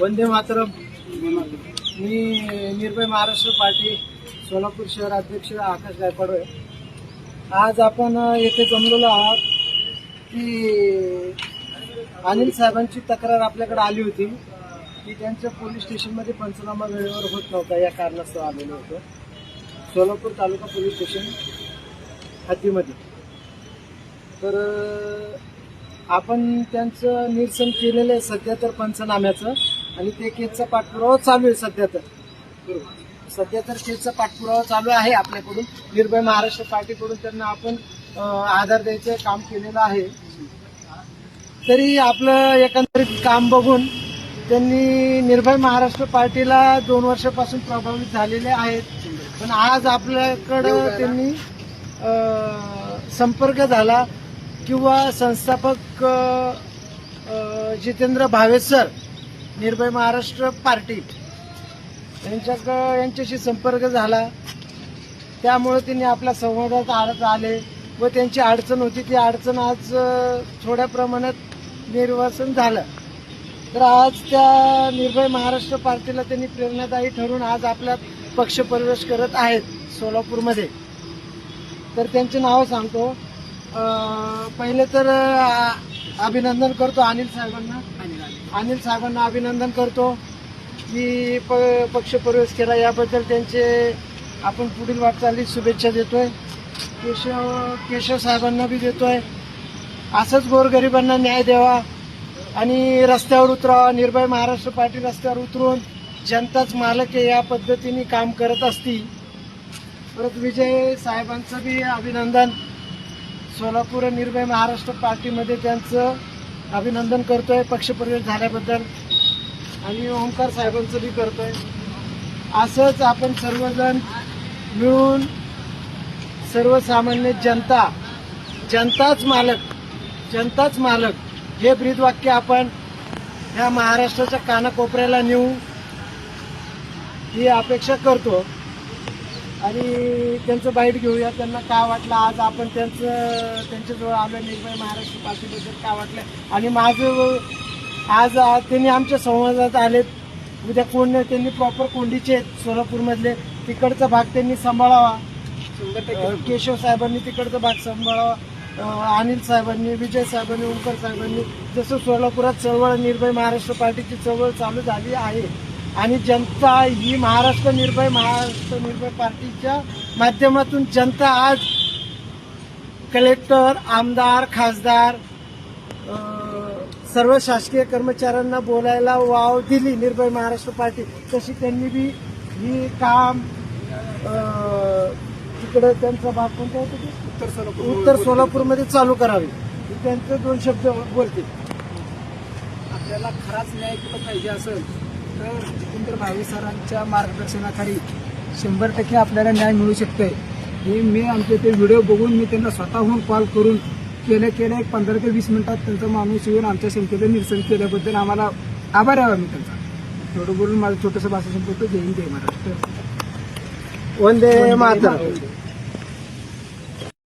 वंदे मातरम. मी निर्भय महाराष्ट्र पार्टी सोलापूर शहर अध्यक्ष आकाश गायकवाड आहे. आज आपण येथे जमलेलो आहात की अनिल साहेबांची तक्रार आपल्याकडे आली होती की त्यांच्या पोलीस स्टेशनमध्ये पंचनामा वेळेवर होत नव्हता या कारणास्तव आलेलो होतो. सोलापूर तालुका पोलीस स्टेशन हद्दीमध्ये. तर आपण त्यांचं निरसन केलेलं आहे सध्या तर पंचनाम्याचं. आणि ते केसचा पाठपुरावा चालू आहे सध्या तर. बरोबर सध्या तर केसचा पाठपुरावा चालू आहे आपल्याकडून. निर्भय महाराष्ट्र पार्टीकडून त्यांना आपण आधार द्यायचं काम केलेलं आहे. तरी आपलं एकंदरीत काम बघून त्यांनी निर्भय महाराष्ट्र पार्टीला दोन वर्षापासून प्रभावित झालेले आहेत. पण आज आपल्याकडं त्यांनी संपर्क झाला किंवा संस्थापक जितेंद्र भावे सर निर्भय महाराष्ट्र पार्टी. यांच्याक यांच्याशी संपर्क झाला. त्यामुळं त्यांनी आपल्या संवादात आडत आले व त्यांची अडचण होती. ती अडचण आज थोड्या प्रमाणात निर्वासन झालं. तर आज त्या निर्भय महाराष्ट्र पार्टीला त्यांनी प्रेरणादायी ठरून आज आपला पक्ष प्रवेश करत आहेत सोलापूरमध्ये. तर त्यांचे नाव सांगतो. पहिले तर अभिनंदन करतो अनिल साहेबांना. अनिल साहेबांना अभिनंदन करतो की प पक्ष प्रवेश केला. याबद्दल त्यांचे आपण पुढील वाटचालीत शुभेच्छा देतो आहे केशव केशव साहेबांना बी आहे असंच गोरगरिबांना न्याय द्यावा आणि रस्त्यावर उतरावा. निर्भय महाराष्ट्र पार्टी रस्त्यावर उतरून जनताच मालक आहे या पद्धतीने काम करत असती परत विजय साहेबांचं बी अभिनंदन. सोलापूर निर्भय महाराष्ट्र पार्टीमध्ये त्यांचं अभिनंदन करतोय पक्षप्रवेश झाल्याबद्दल आणि ओंकार साहेबांचं बी करतोय. असंच आपण सर्वजण मिळून सर्वसामान्य जनता जनताच मालक जनताच मालक हे ब्रीदवाक्य आपण ह्या महाराष्ट्राच्या कानाकोपऱ्याला नेऊ ही अपेक्षा करतो. आणि त्यांचं बाईट घेऊया. त्यांना काय वाटलं आज आपण त्यांचं त्यांच्याजवळ आलं निर्भय महाराष्ट्र पार्टीबद्दल काय वाटलं आणि माझं आज त्यांनी आमच्या संवादात आलेत. उद्या कोण त्यांनी प्रॉपर कोंडीचे आहेत सोलापूरमधले. तिकडचा भाग त्यांनी सांभाळावा. केशव साहेबांनी तिकडचा भाग सांभाळावा. अनिल साहेबांनी विजय साहेबांनी ओंकर साहेबांनी. जसं सोलापुरात चळवळ निर्भय महाराष्ट्र पार्टीची चळवळ चालू झाली आहे आणि जनता ही महाराष्ट्र निर्भय महाराष्ट्र निर्भय पार्टीच्या माध्यमातून जनता आज कलेक्टर आमदार खासदार सर्व शासकीय कर्मचाऱ्यांना बोलायला वाव दिली निर्भय महाराष्ट्र पार्टी. तशी त्यांनी बी ही काम तिकडं त्यांचा भाग कोणता होता? उत्तर सोलापूर. उत्तर सोलापूरमध्ये चालू करावी. हे त्यांचे दोन शब्द बोलतील. आपल्याला खराच न्याय कुठं पाहिजे असेल? जितेंद्र भावे सरांच्या मार्गदर्शनाखाली शंभर टक्के आपल्याला न्याय मिळू शकतोय. हे मी आमचे ते व्हिडिओ बघून मी त्यांना स्वतःहून कॉल करून केल्या केल्या एक पंधरा ते वीस मिनिटात त्यांचा माणूस येऊन आमच्या शंकेचं निरसन केल्याबद्दल आम्हाला आभार आहे मी त्यांचा. एवढं बोलून माझं छोटंसं भाषण संपवतो. जय हिंद जय महाराष्ट्र. वंदे मातरम.